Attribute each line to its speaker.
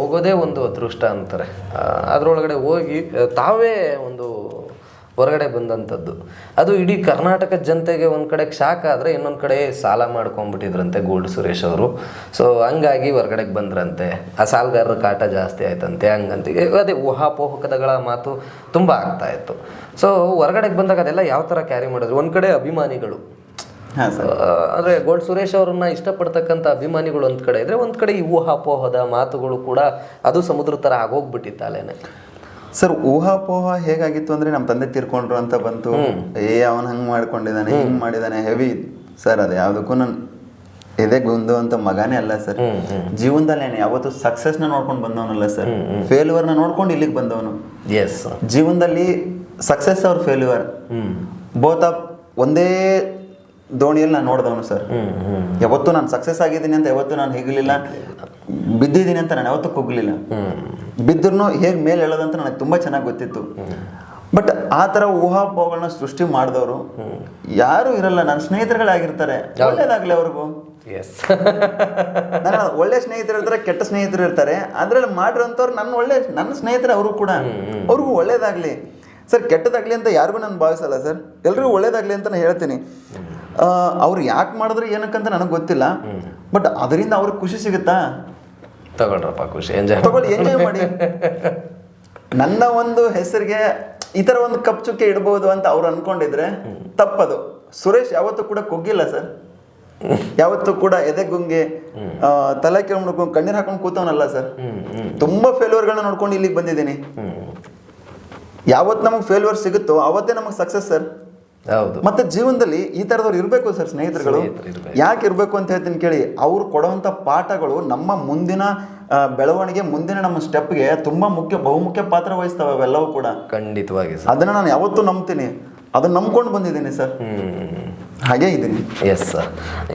Speaker 1: ಹೋಗೋದೇ ಒಂದು ಅದೃಷ್ಟ ಅಂತಾರೆ. ಅದರೊಳಗಡೆ ಹೋಗಿ ತಾವೇ ಒಂದು ಹೊರಗಡೆ ಬಂದಂಥದ್ದು. ಅದು ಇಡೀ ಕರ್ನಾಟಕ ಜನತೆಗೆ ಒಂದು ಕಡೆ ಶಾಕ್ ಆದರೆ ಇನ್ನೊಂದು ಕಡೆ ಸಾಲ ಮಾಡ್ಕೊಂಡ್ಬಿಟ್ಟಿದ್ರಂತೆ ಗೋಲ್ಡ್ ಸುರೇಶ್ ಅವರು. ಸೊ ಹಂಗಾಗಿ ಹೊರಗಡೆಗೆ ಬಂದ್ರಂತೆ. ಆ ಸಾಲಗಾರರ ಕಾಟ ಜಾಸ್ತಿ ಆಯ್ತಂತೆ, ಹಂಗಂತ. ಅದೇ ಊಹಾಪೋಹಕದಗಳ ಮಾತು ತುಂಬ ಆಗ್ತಾ ಇತ್ತು. ಸೊ ಹೊರಗಡೆಗೆ ಬಂದಾಗ ಅದೆಲ್ಲ ಯಾವ ಥರ ಕ್ಯಾರಿ ಮಾಡಿದ್ರು? ಒಂದು ಕಡೆ ಅಭಿಮಾನಿಗಳು. ಅಂದ್ರೆ ಗೋಲ್ಡ್ ಸುರೇಶ್ ಅವರನ್ನ ಇಷ್ಟಪಡ್ತಕ್ಕಂಥ ಅಭಿಮಾನಿಗಳು ಒಂದ್ ಕಡೆ ಇದ್ರೆ ಒಂದ್ ಕಡೆ ಈ ಊಹಾಪೋಹದ ಮಾತುಗಳು ಕೂಡ ಅದು ಸಮುದ್ರ ತರ ಆಗೋಗ್ಬಿಟ್ಟಿತ್ತು ಅಲ್ಲೇನೆ
Speaker 2: ಸರ್ ಊಹಾಪೋಹ ಹೇಗಾಗಿತ್ತು ಅಂದ್ರೆ ನಮ್ಮ ತಂದೆ ತೀರ್ಕೊಂಡ್ರು ಅಂತ ಬಂತು. ಏ ಅವನ್ ಹಂಗ್ ಮಾಡ್ಕೊಂಡಿದ್ದಾನೆ ಹಿಂಗ್ ಮಾಡಿದಾನೆ ಹೆವಿ ಸರ್ ಅದು ಯಾವ್ದಕ್ಕೂ ನನ್ ಎದೆ ಗುಂದು ಅಂತ ಮಗನೇ ಅಲ್ಲ ಸರ್. ಜೀವನದಲ್ಲಿ ಯಾವತ್ತು ಸಕ್ಸಸ್ನ ನೋಡ್ಕೊಂಡು ಬಂದವನಲ್ಲ ಸರ್. ಫೇಲ್ಯೂರ್ನ ನೋಡ್ಕೊಂಡು ಇಲ್ಲಿಗೆ ಬಂದವನು.
Speaker 1: ಎಸ್
Speaker 2: ಜೀವನದಲ್ಲಿ ಸಕ್ಸಸ್ ಅವ್ರ ಫೇಲ್ಯೂರ್ ಬೋತ್ ಆಫ್ ಒಂದೇ ದೋಣಿಯಲ್ಲಿ ನಾನು ನೋಡಿದವನು ಸರ್. ಯಾವತ್ತು ನಾನು ಸಕ್ಸಸ್ ಆಗಿದ್ದೀನಿ ಅಂತ ಯಾವತ್ತು ನಾನು ಹಿಗಲಿಲ್ಲ. ಬಿದ್ದಿದ್ದೀನಿ ಅಂತ ನಾನು ಯಾವತ್ತೂ ಕುಗ್ಲಿಲ್ಲ. ಬಿದ್ದರೂ ಹೇಗೆ ಮೇಲೆ ಹೇಳೋದಂತ ನನಗೆ ತುಂಬ ಚೆನ್ನಾಗಿ ಗೊತ್ತಿತ್ತು. ಬಟ್ ಆ ಥರ ಊಹಾಪೋಹಗಳನ್ನ ಸೃಷ್ಟಿ ಮಾಡಿದವರು ಯಾರು ಇರಲ್ಲ. ನನ್ನ ಸ್ನೇಹಿತರುಗಳಾಗಿರ್ತಾರೆ. ಒಳ್ಳೇದಾಗ್ಲಿ ಅವ್ರಿಗೂ. ನನ್ನ ಒಳ್ಳೆ ಸ್ನೇಹಿತರು ಇರ್ತಾರೆ ಕೆಟ್ಟ ಸ್ನೇಹಿತರು ಇರ್ತಾರೆ. ಅದ್ರಲ್ಲಿ ಮಾಡಿರೋಂಥವ್ರು ನನ್ನ ಒಳ್ಳೆ ನನ್ನ ಸ್ನೇಹಿತರು ಅವರು ಕೂಡ. ಅವ್ರಿಗೂ ಒಳ್ಳೇದಾಗ್ಲಿ. ಸರ್ ಕೆಟ್ಟದಾಗ್ಲಿ ಅಂತ ಯಾರಿಗೂ ನಾನು ಭಾವಿಸಲ್ಲ ಸರ್. ಎಲ್ರಿಗೂ ಒಳ್ಳೇದಾಗ್ಲಿ ಅಂತ ನಾನು ಹೇಳ್ತೀನಿ. ಅವ್ರು ಯಾಕೆ ಮಾಡಿದ್ರು ಏನಕ್ಕಂತ ನನಗೆ ಗೊತ್ತಿಲ್ಲ. ಬಟ್ ಅದರಿಂದ ಅವ್ರಿಗೆ ಖುಷಿ ಸಿಗುತ್ತಾ?
Speaker 1: ತಗೊಳ್ರಪ್ಪ ಖುಷಿ ಎಂಜಾಯ್
Speaker 2: ತಗೊಳ್ಳಿ ಎಂಜಾಯ್ ಮಾಡಿ. ನನ್ನ ಒಂದು ಹೆಸರಿಗೆ ಈ ಥರ ಒಂದು ಕಪ್ ಚುಕ್ಕೆ ಇಡ್ಬೋದು ಅಂತ ಅವ್ರು ಅನ್ಕೊಂಡಿದ್ರೆ ತಪ್ಪದು. ಸುರೇಶ್ ಯಾವತ್ತೂ ಕೂಡ ಕುಗ್ಗಿಲ್ಲ ಸರ್. ಯಾವತ್ತೂ ಕೂಡ ಎದೆ ಗುಂಗೆ ತಲೆ ಕೆಳಗೆ ಕಣ್ಣೀರು ಹಾಕೊಂಡು ಕೂತವನಲ್ಲ ಸರ್. ತುಂಬಾ ಫೇಲ್ಯೂರ್ಗಳನ್ನ ನೋಡ್ಕೊಂಡು ಇಲ್ಲಿಗೆ ಬಂದಿದ್ದೀನಿ. ಯಾವತ್ತು ನಮಗೆ ಫೇಲ್ಯೂರ್ ಸಿಗುತ್ತೋ ಅವತ್ತೇ ನಮಗೆ ಸಕ್ಸಸ್ ಸರ್.
Speaker 1: ಹೌದು.
Speaker 2: ಮತ್ತೆ ಜೀವನದಲ್ಲಿ ಈ ಥರದವ್ರು ಇರಬೇಕು ಸರ್ ಸ್ನೇಹಿತರುಗಳು.
Speaker 1: ಸ್ನೇಹಿತರು
Speaker 2: ಯಾಕೆ ಇರಬೇಕು ಅಂತ ಹೇಳ್ತೀನಿ ಕೇಳಿ. ಅವ್ರು ಕೊಡುವಂಥ ಪಾಠಗಳು ನಮ್ಮ ಮುಂದಿನ ಬೆಳವಣಿಗೆ ಮುಂದಿನ ನಮ್ಮ ಸ್ಟೆಪ್ಗೆ ತುಂಬಾ ಮುಖ್ಯ ಬಹುಮುಖ್ಯ ಪಾತ್ರ ವಹಿಸ್ತವೆ ಅವೆಲ್ಲವೂ ಕೂಡ.
Speaker 1: ಖಂಡಿತವಾಗಿ
Speaker 2: ಅದನ್ನ ನಾನು ಯಾವತ್ತೂ ನಂಬ್ತೀನಿ. ಅದನ್ನ ನಂಬ್ಕೊಂಡು ಬಂದಿದ್ದೀನಿ ಸರ್.
Speaker 1: ಹಾಗೆ
Speaker 2: ಹಾಗೇ ಇದ್ದೀನಿ.
Speaker 1: Yes sir